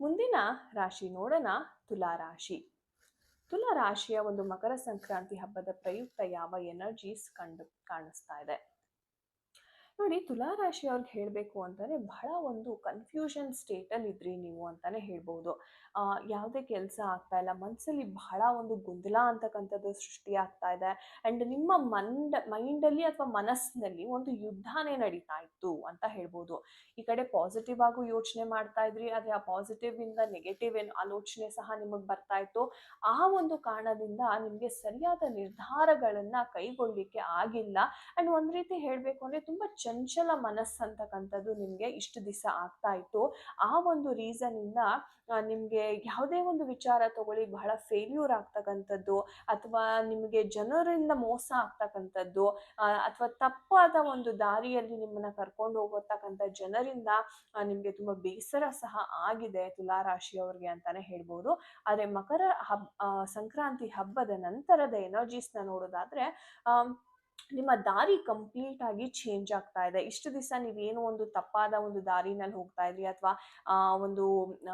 ಮುಂದಿನ ರಾಶಿ ನೋಡೋಣ ತುಲಾ ರಾಶಿ. ತುಲಾ ರಾಶಿಯ ಒಂದು ಮಕರ ಸಂಕ್ರಾಂತಿ ಹಬ್ಬದ ಪ್ರಯುಕ್ತ ಯಾವ ಎನರ್ಜೀಸ್ ಕಂಡು ಕಾಣಿಸ್ತಾ ಇದೆ? ನೋಡಿ ತುಲಾ ರಾಶಿಯವ್ರಿಗೆ ಹೇಳಬೇಕು ಅಂತಂದರೆ ಬಹಳ ಒಂದು ಕನ್ಫ್ಯೂಷನ್ ಸ್ಟೇಟಲ್ಲಿ ಇದ್ರಿ ನೀವು ಅಂತಾನೆ ಹೇಳ್ಬೋದು. ಯಾವುದೇ ಕೆಲಸ ಆಗ್ತಾ ಇಲ್ಲ. ಮನಸ್ಸಲ್ಲಿ ಬಹಳ ಒಂದು ಗೊಂದಲ ಅಂತಕ್ಕಂಥದ್ದು ಸೃಷ್ಟಿ ಆಗ್ತಾ ಇದೆ. ಆ್ಯಂಡ್ ನಿಮ್ಮ ಮಂಡ್, ಮೈಂಡಲ್ಲಿ ಅಥವಾ ಮನಸ್ಸಿನಲ್ಲಿ ಒಂದು ಯುದ್ಧನೇ ನಡೀತಾ ಇತ್ತು ಅಂತ ಹೇಳ್ಬೋದು. ಈ ಕಡೆ ಪಾಸಿಟಿವ್ ಆಗು ಯೋಚನೆ ಮಾಡ್ತಾ ಇದ್ರಿ ಆದರೆ ಆ ಪಾಸಿಟಿವ್ ಇಂದ ನೆಗೆಟಿವ್ ಏನು ಆಲೋಚನೆ ಸಹ ನಿಮಗೆ ಬರ್ತಾ ಇತ್ತು. ಆ ಒಂದು ಕಾರಣದಿಂದ ನಿಮಗೆ ಸರಿಯಾದ ನಿರ್ಧಾರಗಳನ್ನು ಕೈಗೊಳ್ಳಿಕ್ಕೆ ಆಗಿಲ್ಲ. ಆ್ಯಂಡ್ ಒಂದು ರೀತಿ ಹೇಳಬೇಕು ಅಂದರೆ ತುಂಬ ಚಂಚಲ ಮನಸ್ಸು ಅಂತಕ್ಕಂಥದ್ದು ನಿಮಗೆ ಇಷ್ಟು ದಿವಸ ಆಗ್ತಾ ಇತ್ತು. ಆ ಒಂದು ರೀಸನಿಂದ ನಿಮಗೆ ಯಾವುದೇ ಒಂದು ವಿಚಾರ ತಗೊಳ್ಳಿ, ಬಹಳ ಫೇಲ್ಯೂರ್ ಆಗ್ತಕ್ಕಂಥದ್ದು ಅಥವಾ ನಿಮಗೆ ಜನರಿಂದ ಮೋಸ ಆಗ್ತಕ್ಕಂಥದ್ದು ಅಥವಾ ತಪ್ಪಾದ ಒಂದು ದಾರಿಯಲ್ಲಿ ನಿಮ್ಮನ್ನ ಕರ್ಕೊಂಡು ಹೋಗತಕ್ಕಂಥ ಜನರಿಂದ ನಿಮಗೆ ತುಂಬ ಬೇಸರ ಸಹ ಆಗಿದೆ ತುಲಾ ರಾಶಿಯವ್ರಿಗೆ ಅಂತಾನೆ ಹೇಳ್ಬೋದು. ಆದರೆ ಮಕರ ಹಬ್ ಸಂಕ್ರಾಂತಿ ಹಬ್ಬದ ನಂತರದ ಎನರ್ಜೀಸ್ನ ನೋಡೋದಾದ್ರೆ ನಿಮ್ಮ ದಾರಿ ಕಂಪ್ಲೀಟ್ ಆಗಿ ಚೇಂಜ್ ಆಗ್ತಾ ಇದೆ. ಇಷ್ಟು ದಿವಸ ನೀವೇನೋ ಒಂದು ತಪ್ಪಾದ ಒಂದು ದಾರಿನಲ್ಲಿ ಹೋಗ್ತಾ ಇದ್ರಿ ಅಥವಾ ಒಂದು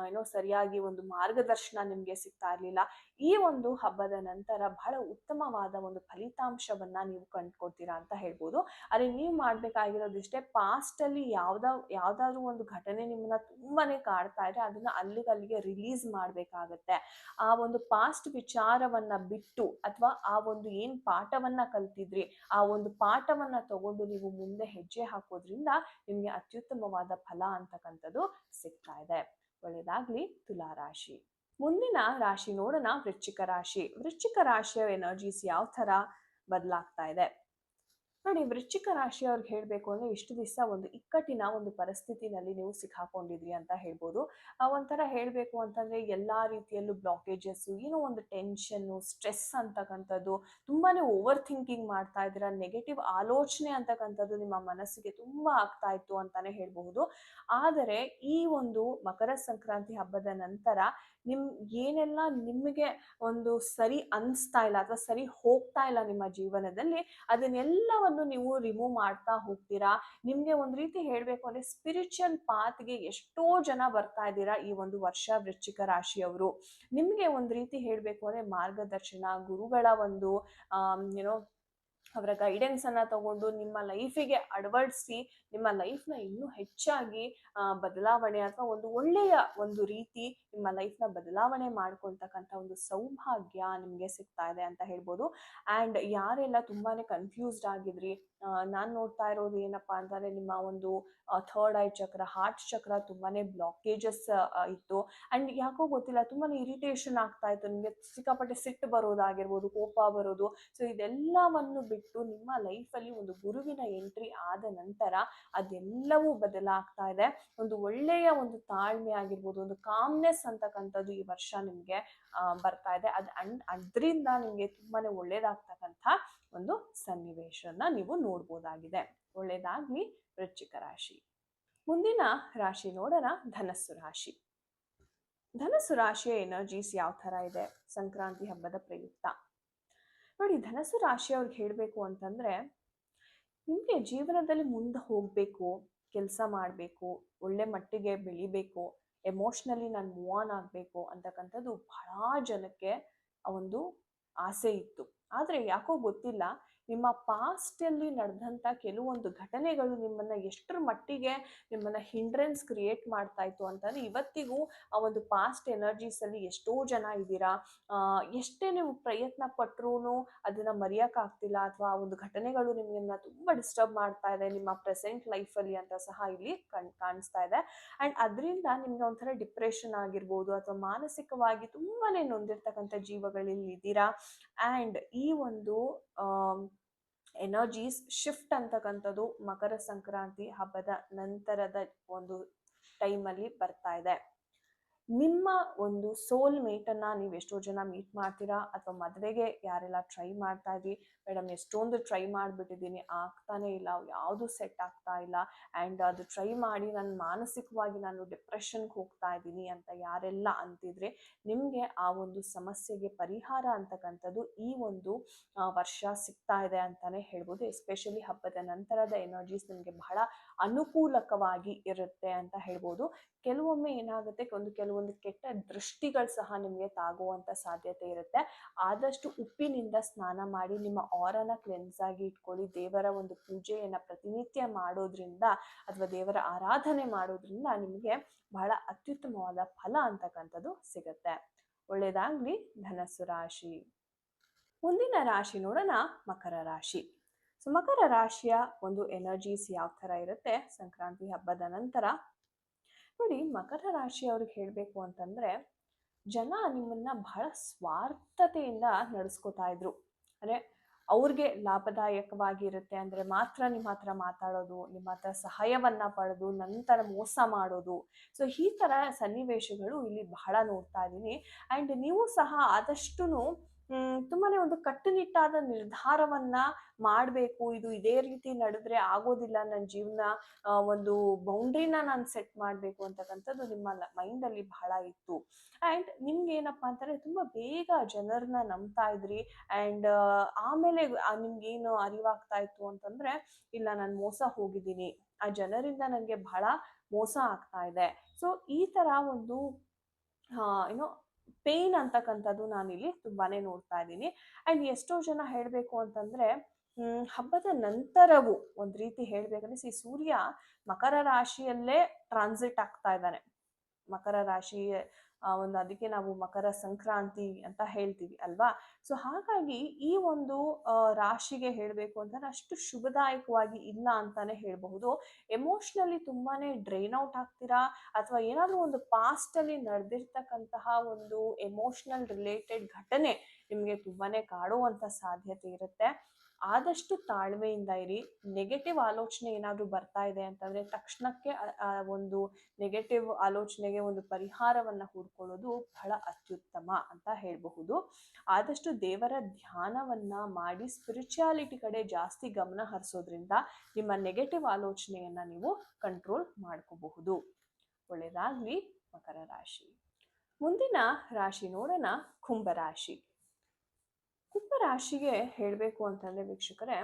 ಏನೋ ಸರಿಯಾಗಿ ಒಂದು ಮಾರ್ಗದರ್ಶನ ನಿಮಗೆ ಸಿಗ್ತಾ ಇರಲಿಲ್ಲ. ಈ ಒಂದು ಹಬ್ಬದ ನಂತರ ಬಹಳ ಉತ್ತಮವಾದ ಒಂದು ಫಲಿತಾಂಶವನ್ನ ನೀವು ಕಂಡುಕೊಳ್ತೀರಾ ಅಂತ ಹೇಳ್ಬೋದು. ಆದರೆ ನೀವು ಮಾಡಬೇಕಾಗಿರೋದಿಷ್ಟೇ ಪಾಸ್ಟಲ್ಲಿ ಯಾವ್ದ, ಯಾವ್ದಾದ್ರು ಒಂದು ಘಟನೆ ನಿಮ್ಮನ್ನ ತುಂಬಾನೇ ಕಾಡ್ತಾ ಇದೆ, ಅದನ್ನ ಅಲ್ಲಿಗಲ್ಲಿಗೆ ರಿಲೀಸ್ ಮಾಡಬೇಕಾಗತ್ತೆ. ಆ ಒಂದು ಪಾಸ್ಟ್ ವಿಚಾರವನ್ನ ಬಿಟ್ಟು ಅಥವಾ, ಆ ಒಂದು ಏನು ಪಾಠವನ್ನ ಕಲ್ತಿದ್ರಿ ಒಂದು ಪಾಠವನ್ನ ತಗೊಂಡು ನೀವು ಮುಂದೆ ಹೆಜ್ಜೆ ಹಾಕೋದ್ರಿಂದ ನಿಮಗೆ ಅತ್ಯುತ್ತಮವಾದ ಫಲ ಅಂತಕ್ಕಂಥದ್ದು ಸಿಗ್ತಾ ಇದೆ. ಒಳ್ಳೆಯದಾಗ್ಲಿ ತುಲಾ ರಾಶಿ ಮುಂದಿನ ರಾಶಿ ನೋಡೋಣ, ವೃಶ್ಚಿಕ ರಾಶಿ. ವೃಶ್ಚಿಕ ರಾಶಿಯ ಎನರ್ಜೀಸ್ ಯಾವ ಥರ ಬದಲಾಗ್ತಾ ಇದೆ? ನೋಡಿ, ವೃಶ್ಚಿಕ ರಾಶಿಯವ್ರಿಗೆ ಹೇಳಬೇಕು ಅಂದರೆ ಇಷ್ಟು ದಿವಸ ಒಂದು ಇಕ್ಕಟ್ಟಿನ ಒಂದು ಪರಿಸ್ಥಿತಿನಲ್ಲಿ ನೀವು ಸಿಕ್ಕಾಕೊಂಡಿದ್ರಿ ಅಂತ ಹೇಳ್ಬೋದು. ಒಂಥರ ಹೇಳಬೇಕು ಅಂತಂದರೆ ಎಲ್ಲ ರೀತಿಯಲ್ಲೂ ಬ್ಲಾಕೇಜಸ್ಸು ಏನೋ ಒಂದು ಟೆನ್ಷನ್ನು ಸ್ಟ್ರೆಸ್ ಅಂತಕ್ಕಂಥದ್ದು ತುಂಬಾ ಓವರ್ ಥಿಂಕಿಂಗ್ ಮಾಡ್ತಾ ಇದ್ದೀರಾ ನೆಗೆಟಿವ್ ಆಲೋಚನೆ ಅಂತಕ್ಕಂಥದ್ದು ನಿಮ್ಮ ಮನಸ್ಸಿಗೆ ತುಂಬ ಆಗ್ತಾ ಇತ್ತು ಅಂತಾನೆ ಹೇಳಬಹುದು. ಆದರೆ ಈ ಒಂದು ಮಕರ ಸಂಕ್ರಾಂತಿ ಹಬ್ಬದ ನಂತರ ನಿಮ್, ಏನೆಲ್ಲ ನಿಮಗೆ ಒಂದು ಸರಿ ಅನ್ಸ್ತಾ ಇಲ್ಲ ಅಥವಾ ಸರಿ ಹೋಗ್ತಾ ಇಲ್ಲ ನಿಮ್ಮ ಜೀವನದಲ್ಲಿ, ಅದನ್ನೆಲ್ಲವನ್ನು ನೀವು ರಿಮೂವ್ ಮಾಡ್ತಾ ಹೋಗ್ತೀರಾ? ನಿಮಗೆ ಒಂದು ರೀತಿ ಹೇಳಬೇಕು ಅಂದ್ರೆ ಸ್ಪಿರಿಚುವಲ್ ಪಾತ್ಗೆ ಎಷ್ಟೋ ಜನ ಬರ್ತಾ ಇದ್ದೀರಾ ಈ ಒಂದು ವರ್ಷ ವೃಶ್ಚಿಕ ರಾಶಿಯವರು. ನಿಮಗೆ ಒಂದು ರೀತಿ ಹೇಳಬೇಕು ಅಂದ್ರೆ ಮಾರ್ಗದರ್ಶನ, ಗುರುಗಳ ಒಂದು ಏನೋ ಅವರ ಗೈಡೆನ್ಸ್ ಅನ್ನ ತಗೊಂಡು ನಿಮ್ಮ ಲೈಫಿಗೆ ಅಳವಡಿಸಿ, ನಿಮ್ಮ ಲೈಫ್ನ ಇನ್ನೂ ಹೆಚ್ಚಾಗಿ ಬದಲಾವಣೆ ಅಥವಾ ಒಂದು ಒಳ್ಳೆಯ ಒಂದು ರೀತಿ ನಿಮ್ಮ ಲೈಫ್ನ ಬದಲಾವಣೆ ಮಾಡ್ಕೊಳ್ತಕ್ಕಂಥ ಒಂದು ಸೌಭಾಗ್ಯ ನಿಮಗೆ ಸಿಗ್ತಾ ಇದೆ ಅಂತ ಹೇಳ್ಬೋದು. ಆ್ಯಂಡ್ ಯಾರೆಲ್ಲ ತುಂಬಾ ಕನ್ಫ್ಯೂಸ್ಡ್ ಆಗಿದ್ರಿ ನಾನು ನೋಡ್ತಾ ಇರೋದು ಏನಪ್ಪ ಅಂತಂದ್ರೆ ನಿಮ್ಮ ಒಂದು ಥರ್ಡ್ ಐ ಚಕ್ರ ಹಾರ್ಟ್ ಚಕ್ರ ತುಂಬಾನೇ ಬ್ಲಾಕೇಜಸ್ ಇತ್ತು. ಅಂಡ್ ಯಾಕೋ ಗೊತ್ತಿಲ್ಲ, ತುಂಬಾನೇ ಇರಿಟೇಷನ್ ಆಗ್ತಾ ಇತ್ತು. ನಿಮಗೆ ಸಿಕ್ಕಾಪಟ್ಟೆ ಸಿಟ್ಟು ಬರೋದಾಗಿರ್ಬೋದು, ಕೋಪ ಬರೋದು. ಸೊ ಇದೆಲ್ಲವನ್ನು ಬಿಟ್ಟು ನಿಮ್ಮ ಲೈಫಲ್ಲಿ ಒಂದು ಗುರುವಿನ ಎಂಟ್ರಿ ಆದ ನಂತರ ಅದೆಲ್ಲವೂ ಬದಲಾಗ್ತಾ ಇದೆ. ಒಂದು ಒಳ್ಳೆಯ ಒಂದು ತಾಳ್ಮೆ ಆಗಿರ್ಬೋದು, ಒಂದು ಕಾಮ್ನೆಸ್ ಅಂತಕ್ಕಂಥದ್ದು ಈ ವರ್ಷ ನಿಮಗೆ ಬರ್ತಾ ಇದೆ. ಅದು ಅಂಡ್ ಅದರಿಂದ ನಿಮಗೆ ತುಂಬಾನೇ ಒಳ್ಳೇದಾಗ್ತಕ್ಕಂಥ ಒಂದು ಸನ್ನಿವೇಶನ ನೀವು ನೋಡ್ಬೋದಾಗಿದೆ. ಒಳ್ಳೆಯದಾಗ್ಲಿ ವೃಶ್ಚಿಕ ರಾಶಿ. ಮುಂದಿನ ರಾಶಿ ನೋಡೋಣ, ಧನಸ್ಸು ರಾಶಿ. ಧನಸ್ಸು ರಾಶಿಯ ಎನರ್ಜೀಸ್ ಯಾವ ಥರ ಇದೆ? ಸಂಕ್ರಾಂತಿ ಹಬ್ಬದ ಪ್ರಯುಕ್ತ. ನೋಡಿ, ಧನಸ್ಸು ರಾಶಿಯವ್ರಿಗೆ ಹೇಳಬೇಕು ಅಂತಂದರೆ, ನಿಮಗೆ ಜೀವನದಲ್ಲಿ ಮುಂದೆ ಹೋಗಬೇಕು, ಕೆಲಸ ಮಾಡಬೇಕು, ಒಳ್ಳೆ ಮಟ್ಟಿಗೆ ಬೆಳಿಬೇಕು ಎಮೋಷ್ನಲಿ ನಾನು ಮೂವ್ ಆನ್ ಆಗಬೇಕು ಅಂತಕ್ಕಂಥದ್ದು ಬಹಳ ಜನಕ್ಕೆ ಆ ಒಂದು ಆಸೆ ಇತ್ತು. ಆದರೆ ಯಾಕೋ ಗೊತ್ತಿಲ್ಲ. ನಿಮ್ಮ ಪಾಸ್ಟಲ್ಲಿ ನಡೆದಂಥ ಕೆಲವೊಂದು ಘಟನೆಗಳು ನಿಮ್ಮನ್ನು ಎಷ್ಟರ ಮಟ್ಟಿಗೆ ನಿಮ್ಮನ್ನು ಹಿಂಡ್ರೆನ್ಸ್ ಕ್ರಿಯೇಟ್ ಮಾಡ್ತಾ ಇತ್ತು ಅಂತಂದರೆ ಇವತ್ತಿಗೂ ಆ ಒಂದು ಪಾಸ್ಟ್ ಎನರ್ಜೀಸಲ್ಲಿ ಎಷ್ಟೋ ಜನ ಇದ್ದೀರಾ? ಎಷ್ಟೇ ನೀವು ಪ್ರಯತ್ನ ಪಟ್ಟರೂ ಅದನ್ನು ಮರೆಯೋಕ್ಕಾಗ್ತಿಲ್ಲ ಅಥವಾ ಆ ಒಂದು ಘಟನೆಗಳು ನಿಮ್ಮನ್ನ ತುಂಬ ಡಿಸ್ಟರ್ಬ್ ಮಾಡ್ತಾ ಇದೆ, ನಿಮ್ಮ ಪ್ರೆಸೆಂಟ್ ಲೈಫಲ್ಲಿ ಅಂತ ಸಹ ಇಲ್ಲಿ ಕಣ್, ಕಾಣಿಸ್ತಾ ಇದೆ. ಆ್ಯಂಡ್ ಅದರಿಂದ ನಿಮ್ಗೆ ಒಂಥರ ಡಿಪ್ರೆಷನ್ ಆಗಿರ್ಬೋದು ಅಥವಾ ಮಾನಸಿಕವಾಗಿ ತುಂಬಾ ನೊಂದಿರ್ತಕ್ಕಂಥ ಜೀವಗಳಲ್ಲಿ ಇದ್ದೀರಾ? ಆ್ಯಂಡ್ ಈ ಒಂದು ಎನರ್ಜೀಸ್ ಶಿಫ್ಟ್ ಅಂತಕ್ಕಂಥದ್ದು ಮಕರ ಸಂಕ್ರಾಂತಿ ಹಬ್ಬದ ನಂತರದ ಒಂದು ಟೈಮಲ್ಲಿ ಬರ್ತಾ ಇದೆ. ನಿಮ್ಮ ಒಂದು ಸೋಲ್ ಮೇಟನ್ನು ನೀವು ಎಷ್ಟೋ ಜನ ಮೀಟ್ ಮಾಡ್ತೀರಾ? ಅಥವಾ ಮದುವೆಗೆ ಯಾರೆಲ್ಲ ಟ್ರೈ ಮಾಡ್ತಾ ಇದ್ರಿ? ಮೇಡಮ್ ಎಷ್ಟೊಂದು ಟ್ರೈ ಮಾಡಿಬಿಟ್ಟಿದ್ದೀನಿ, ಆಗ್ತಾನೆ ಇಲ್ಲ, ಯಾವುದು ಸೆಟ್ ಆಗ್ತಾ ಇಲ್ಲ. ಆ್ಯಂಡ್ ಅದು ಟ್ರೈ ಮಾಡಿ ನಾನು ಮಾನಸಿಕವಾಗಿ ನಾನು ಡಿಪ್ರೆಷನ್ಗೆ ಹೋಗ್ತಾ ಇದ್ದೀನಿ ಅಂತ ಯಾರೆಲ್ಲ ಅಂತಿದ್ರೆ, ನಿಮಗೆ ಆ ಒಂದು ಸಮಸ್ಯೆಗೆ ಪರಿಹಾರ ಅಂತಕ್ಕಂಥದ್ದು ಈ ಒಂದು ವರ್ಷ ಸಿಗ್ತಾ ಇದೆ ಅಂತಾನೆ ಹೇಳ್ಬೋದು. ಎಸ್ಪೆಷಲಿ ಹಬ್ಬದ ನಂತರದ ಎನರ್ಜೀಸ್ ನಿಮಗೆ ಬಹಳ ಅನುಕೂಲಕವಾಗಿ ಇರುತ್ತೆ ಅಂತ ಹೇಳ್ಬೋದು. ಕೆಲವೊಮ್ಮೆ ಏನಾಗುತ್ತೆ, ಒಂದು ಕೆಲವೊಂದು ಕೆಟ್ಟ ದೃಷ್ಟಿಗಳು ಸಹ ನಿಮಗೆ ತಾಗುವಂಥ ಸಾಧ್ಯತೆ ಇರುತ್ತೆ. ಆದಷ್ಟು ಉಪ್ಪಿನಿಂದ ಸ್ನಾನ ಮಾಡಿ, ನಿಮ್ಮ ಆರನ ಕ್ಲೆನ್ಸ್ ಆಗಿ ಇಟ್ಕೊಳ್ಳಿ. ದೇವರ ಒಂದು ಪೂಜೆಯನ್ನು ಪ್ರತಿನಿತ್ಯ ಮಾಡೋದ್ರಿಂದ ಅಥವಾ ದೇವರ ಆರಾಧನೆ ಮಾಡೋದ್ರಿಂದ ನಿಮಗೆ ಬಹಳ ಅತ್ಯುತ್ತಮವಾದ ಫಲ ಅಂತಕ್ಕಂಥದ್ದು ಸಿಗುತ್ತೆ. ಒಳ್ಳೆಯದಾಗಲಿ ಧನಸ್ಸು ರಾಶಿ. ಮುಂದಿನ ರಾಶಿ ನೋಡೋಣ, ಮಕರ ರಾಶಿ. ಸೊ ಮಕರ ರಾಶಿಯ ಒಂದು ಎನರ್ಜೀಸ್ ಯಾವ ಥರ ಇರುತ್ತೆ? ಸಂಕ್ರಾಂತಿ ಹಬ್ಬದ ನಂತರ. ನೋಡಿ, ಮಕರ ರಾಶಿಯವ್ರಿಗೆ ಹೇಳಬೇಕು ಅಂತಂದರೆ, ಜನ ನಿಮ್ಮನ್ನ ಬಹಳ ಸ್ವಾರ್ಥತೆಯಿಂದ ನಡೆಸ್ಕೋತಾ ಇದ್ರು. ಅಂದರೆ, ಅವ್ರಿಗೆ ಲಾಭದಾಯಕವಾಗಿರುತ್ತೆ ಅಂದರೆ ಮಾತ್ರ ನಿಮ್ಮ ಹತ್ರ ಮಾತಾಡೋದು ನಿಮ್ಮ ಹತ್ರ ಸಹಾಯವನ್ನು ಪಡೆದು, ನಂತರ ಮೋಸ ಮಾಡೋದು. ಸೊ ಈ ಥರ ಸನ್ನಿವೇಶಗಳು ಇಲ್ಲಿ ಬಹಳ ನೋಡ್ತಾ ಇದ್ದೀನಿ. ಆ್ಯಂಡ್ ನೀವು ಸಹ ಆದಷ್ಟು ತುಂಬಾ ಒಂದು ಕಟ್ಟುನಿಟ್ಟಾದ ನಿರ್ಧಾರವನ್ನ ಮಾಡಬೇಕು. ಇದು ಇದೇ ರೀತಿ ನಡೆದ್ರೆ ಆಗೋದಿಲ್ಲ ನನ್ನ ಜೀವನ. ಒಂದು ಬೌಂಡ್ರಿನ ನಾನು ಸೆಟ್ ಮಾಡಬೇಕು ಅಂತಕ್ಕಂಥದ್ದು ನಿಮ್ಮ ಮೈಂಡಲ್ಲಿ ಬಹಳ ಇತ್ತು. ಆ್ಯಂಡ್ ನಿಮ್ಗೆ ಏನಪ್ಪ ಅಂತಂದ್ರೆ ತುಂಬ ಬೇಗ ಜನರನ್ನ ನಂಬ್ತಾ ಇದ್ರಿ. ಆ್ಯಂಡ್ ಆಮೇಲೆ ನಿಮ್ಗೆ ನಿಮ್ಗೇನು ಅರಿವಾಗ್ತಾ ಇತ್ತು ಅಂತಂದ್ರೆ, ಇಲ್ಲ ನಾನು ಮೋಸ ಹೋಗಿದ್ದೀನಿ. ಆ ಜನರಿಂದ ನನಗೆ ಬಹಳ ಮೋಸ ಆಗ್ತಾ ಇದೆ. ಸೊ, ಈ ತರ ಒಂದು ಏನೋ ಪೇಯ್ನ್ ಅಂತಕ್ಕಂಥದ್ದು ನಾನಿಲ್ಲಿ ತುಂಬಾನೇ ನೋಡ್ತಾ ಇದ್ದೀನಿ. ಆ್ಯಂಡ್ ಎಷ್ಟೋ ಜನ ಹೇಳಬೇಕು ಅಂತಂದರೆ ಹಬ್ಬದ ನಂತರವೂ ಒಂದು ರೀತಿ ಹೇಳಬೇಕಂದ್ರೆ ಸಿ ಸೂರ್ಯ ಮಕರ ರಾಶಿಯಲ್ಲೇ ಟ್ರಾನ್ಸಿಟ್ ಆಗ್ತಾ ಇದ್ದಾನೆ. ಮಕರ ರಾಶಿ ಒಂದು ಅದಕ್ಕೆ ನಾವು ಮಕರ ಸಂಕ್ರಾಂತಿ ಅಂತ ಹೇಳ್ತೀವಿ ಅಲ್ವಾ? ಸೊ ಹಾಗಾಗಿ ಈ ಒಂದು ರಾಶಿಗೆ ಹೇಳಬೇಕು ಅಂತಂದ್ರೆ ಅಷ್ಟು ಶುಭದಾಯಕವಾಗಿ ಇಲ್ಲ ಅಂತಾನೆ ಹೇಳಬಹುದು. ಎಮೋಷ್ನಲಿ ತುಂಬಾನೇ ಡ್ರೈನ್ ಔಟ್ ಆಗ್ತೀರಾ? ಅಥವಾ ಏನಾದರೂ ಒಂದು ಪಾಸ್ಟಲ್ಲಿ ನಡೆದಿರ್ತಕ್ಕಂತಹ ಒಂದು ಎಮೋಷ್ನಲ್ ರಿಲೇಟೆಡ್ ಘಟನೆ ನಿಮಗೆ ತುಂಬಾನೇ ಕಾಡುವಂಥ ಸಾಧ್ಯತೆ ಇರುತ್ತೆ. ಆದಷ್ಟು ತಾಳ್ಮೆಯಿಂದ ಇರಿ. ನೆಗೆಟಿವ್ ಆಲೋಚನೆ ಏನಾದರೂ ಬರ್ತಾ ಇದೆ ಅಂತಂದರೆ ತಕ್ಷಣಕ್ಕೆ ಒಂದು ನೆಗೆಟಿವ್ ಆಲೋಚನೆಗೆ ಒಂದು ಪರಿಹಾರವನ್ನು ಹುಡ್ಕೊಳ್ಳೋದು ಬಹಳ ಅತ್ಯುತ್ತಮ ಅಂತ ಹೇಳಬಹುದು. ಆದಷ್ಟು ದೇವರ ಧ್ಯಾನವನ್ನ ಮಾಡಿ ಸ್ಪಿರಿಚುಯಾಲಿಟಿ ಕಡೆ ಜಾಸ್ತಿ ಗಮನ ಹರಿಸೋದ್ರಿಂದ ನಿಮ್ಮ ನೆಗೆಟಿವ್ ಆಲೋಚನೆಯನ್ನು ನೀವು ಕಂಟ್ರೋಲ್ ಮಾಡ್ಕೋಬಹುದು. ಒಳ್ಳೆಯದಾಗ್ಲಿ ಮಕರ ರಾಶಿ. ಮುಂದಿನ ರಾಶಿ ನೋಡೋಣ ಕುಂಭರಾಶಿ ಕುಂಭರಾಶಿಗೆ ಹೇಳಬೇಕು ಅಂತಂದ್ರೆ ವೀಕ್ಷಕರೇ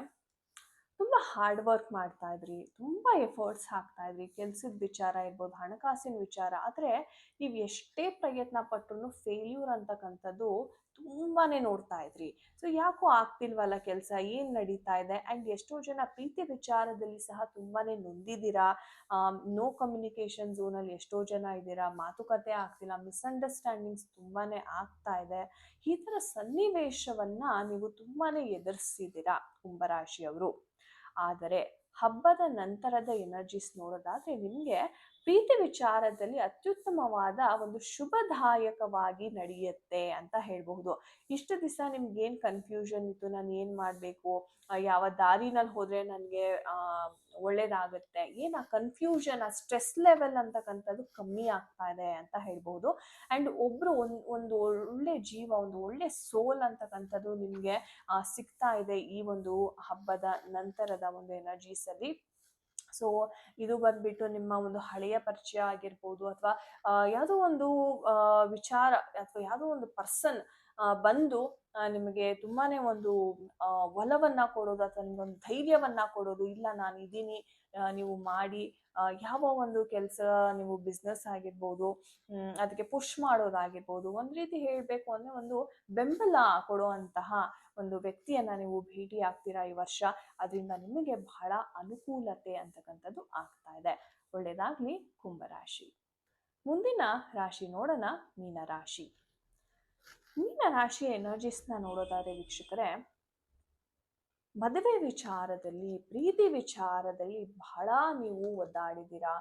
ತುಂಬ ಹಾರ್ಡ್ ವರ್ಕ್ ಮಾಡ್ತಾ ಇದ್ರಿ, ತುಂಬ ಎಫರ್ಟ್ಸ್ ಹಾಕ್ತಾ ಇದ್ರಿ, ಕೆಲ್ಸದ ವಿಚಾರ ಇರ್ಬೋದು, ಹಣಕಾಸಿನ ವಿಚಾರ, ಆದರೆ ನೀವು ಎಷ್ಟೇ ಪ್ರಯತ್ನ ಪಟ್ಟರು ಫೇಲ್ಯೂರ್ ಅಂತಕ್ಕಂಥದ್ದು ತುಂಬಾನೇ ನೋಡ್ತಾ ಇದ್ರಿ. ಸೊ ಯಾಕೋ ಆಗ್ತಿಲ್ವಲ್ಲ ಕೆಲಸ, ಏನು ನಡೀತಾ ಇದೆ? ಆ್ಯಂಡ್ ಎಷ್ಟೋ ಜನ ಪ್ರೀತಿ ವಿಚಾರದಲ್ಲಿ ಸಹ ತುಂಬಾನೇ ನೊಂದಿದ್ದೀರಾ? ನೋ ಕಮ್ಯುನಿಕೇಷನ್ ಝೋನಲ್ಲಿ ಎಷ್ಟೋ ಜನ ಇದ್ದೀರಾ? ಮಾತುಕತೆ ಆಗ್ತಿಲ್ಲ ಮಿಸ್ಅಂಡರ್ಸ್ಟ್ಯಾಂಡಿಂಗ್ಸ್ ತುಂಬಾನೇ ಆಗ್ತಾ ಇದೆ. ಈ ಥರ ಸನ್ನಿವೇಶವನ್ನು ನೀವು ತುಂಬಾನೇ ಎದುರಿಸಿದ್ದೀರಾ, ಕುಂಭರಾಶಿಯವರು? ಆದರೆ ಹಬ್ಬದ ನಂತರದ ಎನರ್ಜೀಸ್ ನೋಡೋದಾದ್ರೆ ನಿಮಗೆ ಪ್ರೀತಿ ವಿಚಾರದಲ್ಲಿ ಅತ್ಯುತ್ತಮವಾದ ಒಂದು ಶುಭದಾಯಕವಾಗಿ ನಡೆಯುತ್ತೆ ಅಂತ ಹೇಳಬಹುದು. ಇಷ್ಟು ದಿವಸ ನಿಮ್ಗೆ ಏನು ಕನ್ಫ್ಯೂಷನ್ ಇತ್ತು? ನಾನು ಏನು ಮಾಡಬೇಕು? ಯಾವ ದಾರಿನಲ್ಲಿ ಹೋದರೆ ನನಗೆ ಒಳ್ಳೇದಾಗುತ್ತೆ. ಏನು ಆ ಕನ್ಫ್ಯೂಷನ್ ಆ ಸ್ಟ್ರೆಸ್ ಲೆವೆಲ್ ಅಂತಕ್ಕಂಥದ್ದು ಕಮ್ಮಿ ಆಗ್ತಾ ಇದೆ ಅಂತ ಹೇಳ್ಬೋದು. ಆ್ಯಂಡ್ ಒಬ್ಬರು ಒಂದು ಒಂದು ಒಳ್ಳೆ ಜೀವ, ಒಂದು ಒಳ್ಳೆ ಸೋಲ್ ಅಂತಕ್ಕಂಥದ್ದು ನಿಮಗೆ ಸಿಗ್ತಾ ಇದೆ ಈ ಒಂದು ಹಬ್ಬದ ನಂತರದ ಒಂದು ಎನರ್ಜೀಸಲ್ಲಿ ಸೊ ಇದು ಬಂದ್ಬಿಟ್ಟು ನಿಮ್ಮ ಒಂದು ಹಳೆಯ ಪರಿಚಯ ಆಗಿರ್ಬೋದು ಅಥವಾ ಯಾವುದೋ ಒಂದು ವಿಚಾರ ಅಥವಾ ಯಾವುದೋ ಒಂದು ಪರ್ಸನ್ ಬಂದು ನಿಮಗೆ ತುಂಬಾನೇ ಒಂದು ಒಲವನ್ನ ಕೊಡೋದು ಅಥವಾ ನಿಮ್ಗೊಂದು ಧೈರ್ಯವನ್ನ ಕೊಡೋದು, ಇಲ್ಲ ನಾನು ಇದ್ದೀನಿ ನೀವು ಮಾಡಿ ಯಾವ ಒಂದು ಕೆಲಸ ನೀವು ಬಿಸ್ನೆಸ್ ಆಗಿರ್ಬೋದು ಅದಕ್ಕೆ ಪುಷ್ ಮಾಡೋದಾಗಿರ್ಬೋದು, ಒಂದು ರೀತಿ ಹೇಳಬೇಕು ಅಂದ್ರೆ ಒಂದು ಬೆಂಬಲ ಕೊಡುವಂತಹ ಒಂದು ವ್ಯಕ್ತಿಯನ್ನ ನೀವು ಭೇಟಿ ಆಗ್ತೀರಾ ಈ ವರ್ಷ? ಅದರಿಂದ ನಿಮಗೆ ಬಹಳ ಅನುಕೂಲತೆ ಅಂತಕ್ಕಂಥದ್ದು ಆಗ್ತಾ ಇದೆ. ಒಳ್ಳೇದಾಗ್ಲಿ ಕುಂಭರಾಶಿ ಮುಂದಿನ ರಾಶಿ ನೋಡೋಣ, ಮೀನರಾಶಿ. ಮೀನರಾಶಿಯ ಎನರ್ಜೀಸ್ನ ನೋಡೋದಾದ್ರೆ ವೀಕ್ಷಕರೇ ಮದುವೆ ವಿಚಾರದಲ್ಲಿ ಪ್ರೀತಿ ವಿಚಾರದಲ್ಲಿ ಬಹಳ ನೀವು ಒದ್ದಾಡಿದ್ದೀರಾ?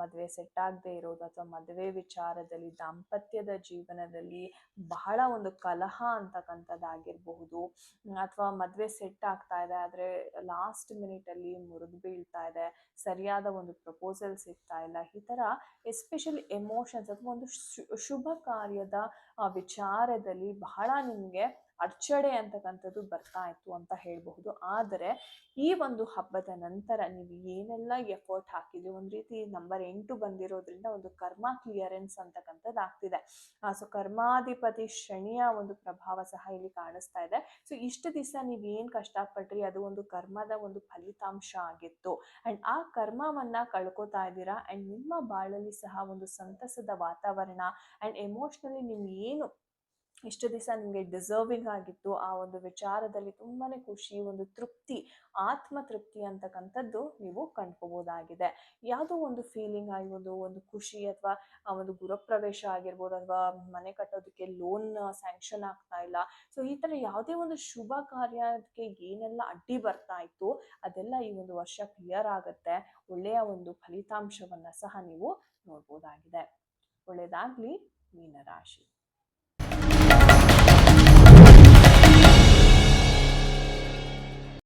ಮದುವೆ ಸೆಟ್ ಆಗದೆ ಇರೋದು ಅಥವಾ ಮದುವೆ ವಿಚಾರದಲ್ಲಿ ದಾಂಪತ್ಯದ ಜೀವನದಲ್ಲಿ ಬಹಳ ಒಂದು ಕಲಹ ಅಂತಕ್ಕಂಥದ್ದಾಗಿರಬಹುದು. ಅಥವಾ ಮದುವೆ ಸೆಟ್ ಆಗ್ತಾ ಇದೆ, ಆದರೆ ಲಾಸ್ಟ್ ಮಿನಿಟಲ್ಲಿ ಮುರಿದು ಬೀಳ್ತಾ ಇದೆ, ಸರಿಯಾದ ಒಂದು ಪ್ರಪೋಸಲ್ ಸಿಗ್ತಾ ಇಲ್ಲ. ಈ ಥರ ಎಸ್ಪೆಷಲಿ ಎಮೋಷನ್ಸ್ ಅಥವಾ ಒಂದು ಶುಭ ಕಾರ್ಯದ ವಿಚಾರದಲ್ಲಿ ಬಹಳ ನಿಮಗೆ ಅಡಚಣೆ ಅಂತಕ್ಕಂಥದ್ದು ಬರ್ತಾ ಇತ್ತು ಅಂತ ಹೇಳಬಹುದು. ಆದರೆ ಈ ಒಂದು ಹಬ್ಬದ ನಂತರ ನೀವು ಏನೆಲ್ಲ ಎಫರ್ಟ್ ಹಾಕಿದ್ರಿ? ಒಂದು ರೀತಿ ನಂಬರ್ ಎಂಟು ಬಂದಿರೋದ್ರಿಂದ ಒಂದು ಕರ್ಮ ಕ್ಲಿಯರೆನ್ಸ್ ಅಂತಕ್ಕಂಥದ್ದು ಆಗ್ತಿದೆ. ಸೊ ಕರ್ಮಾಧಿಪತಿ ಶನಿಯ ಒಂದು ಪ್ರಭಾವ ಸಹ ಇಲ್ಲಿ ಕಾಣಿಸ್ತಾ ಇದೆ. ಸೊ ಇಷ್ಟು ದಿವಸ ನೀವು ಏನು ಕಷ್ಟಪಟ್ರಿ? ಅದು ಒಂದು ಕರ್ಮದ ಒಂದು ಫಲಿತಾಂಶ ಆಗಿತ್ತು. ಅಂಡ್ ಆ ಕರ್ಮವನ್ನ ಕಳ್ಕೊತಾ ಇದ್ದೀರಾ? ಅಂಡ್ ನಿಮ್ಮ ಬಾಳಲ್ಲಿ ಸಹ ಒಂದು ಸಂತಸದ ವಾತಾವರಣ, ಅಂಡ್ ಎಮೋಷ್ನಲಿ ನೀವು ಏನು ಇಷ್ಟು ದಿವಸ ನಿಮಗೆ ಡಿಸರ್ವಿಂಗ್ ಆಗಿತ್ತು. ಆ ಒಂದು ವಿಚಾರದಲ್ಲಿ ತುಂಬಾ ಖುಷಿ, ಒಂದು ತೃಪ್ತಿ ಆತ್ಮ ತೃಪ್ತಿ ಅಂತಕ್ಕಂಥದ್ದು ನೀವು ಕಂಡ್ಕೋಬೋದಾಗಿದೆ. ಯಾವುದೋ ಒಂದು ಫೀಲಿಂಗ್ ಆಗಿರ್ಬೋದು ಒಂದು ಖುಷಿ ಅಥವಾ ಆ ಒಂದು ಗೃಹಪ್ರವೇಶ ಆಗಿರ್ಬೋದು ಅಥವಾ ಮನೆ ಕಟ್ಟೋದಕ್ಕೆ ಲೋನ್ ಸ್ಯಾಂಕ್ಷನ್ ಆಗ್ತಾ ಇಲ್ಲ. ಸೊ ಈ ಥರ ಯಾವುದೇ ಒಂದು ಶುಭ ಕಾರ್ಯಕ್ಕೆ ಏನೆಲ್ಲ ಅಡ್ಡಿ ಬರ್ತಾ ಇತ್ತು, ಅದೆಲ್ಲ ಈ ಒಂದು ವರ್ಷ ಕ್ಲಿಯರ್ ಆಗುತ್ತೆ. ಒಳ್ಳೆಯ ಒಂದು ಫಲಿತಾಂಶವನ್ನ ಸಹ ನೀವು ನೋಡ್ಬೋದಾಗಿದೆ. ಒಳ್ಳೆಯದಾಗ್ಲಿ ಮೀನರಾಶಿ